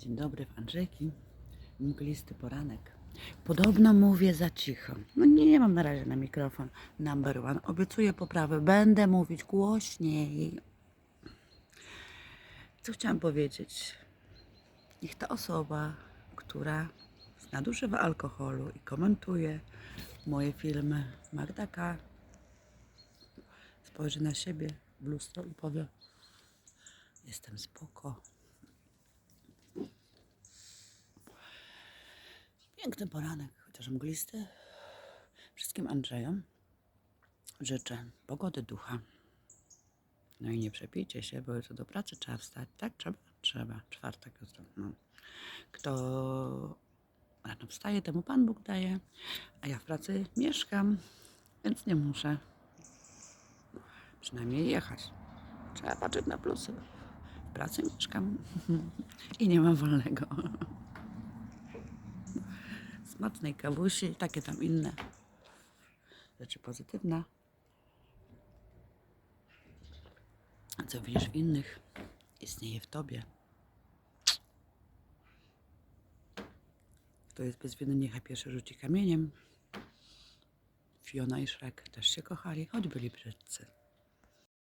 Dzień dobry, Andrzejki. Mglisty poranek. Podobno mówię za cicho. No nie, nie mam na razie na mikrofon number one. Obiecuję poprawę. Będę mówić głośniej. Co chciałam powiedzieć? Niech ta osoba, która nadużywa alkoholu i komentuje moje filmy, Magda K. spojrzy na siebie w lustro i powie jestem spoko. Piękny poranek, chociaż mglisty. Wszystkim Andrzejom życzę pogody ducha. No i nie przepijcie się, bo jutro do pracy trzeba wstać. Tak, trzeba? Trzeba. Czwartek jutro. No. Kto rano wstaje, temu Pan Bóg daje, a ja w pracy mieszkam, więc nie muszę przynajmniej jechać. Trzeba patrzeć na plusy. W pracy mieszkam i nie mam wolnego. Smacznej kawusi, takie tam inne rzeczy pozytywne. Co widzisz w innych, istnieje w tobie. Kto jest bezwinny, niechaj pierwszy rzuci kamieniem. Fiona i Shrek też się kochali, choć byli brzydcy.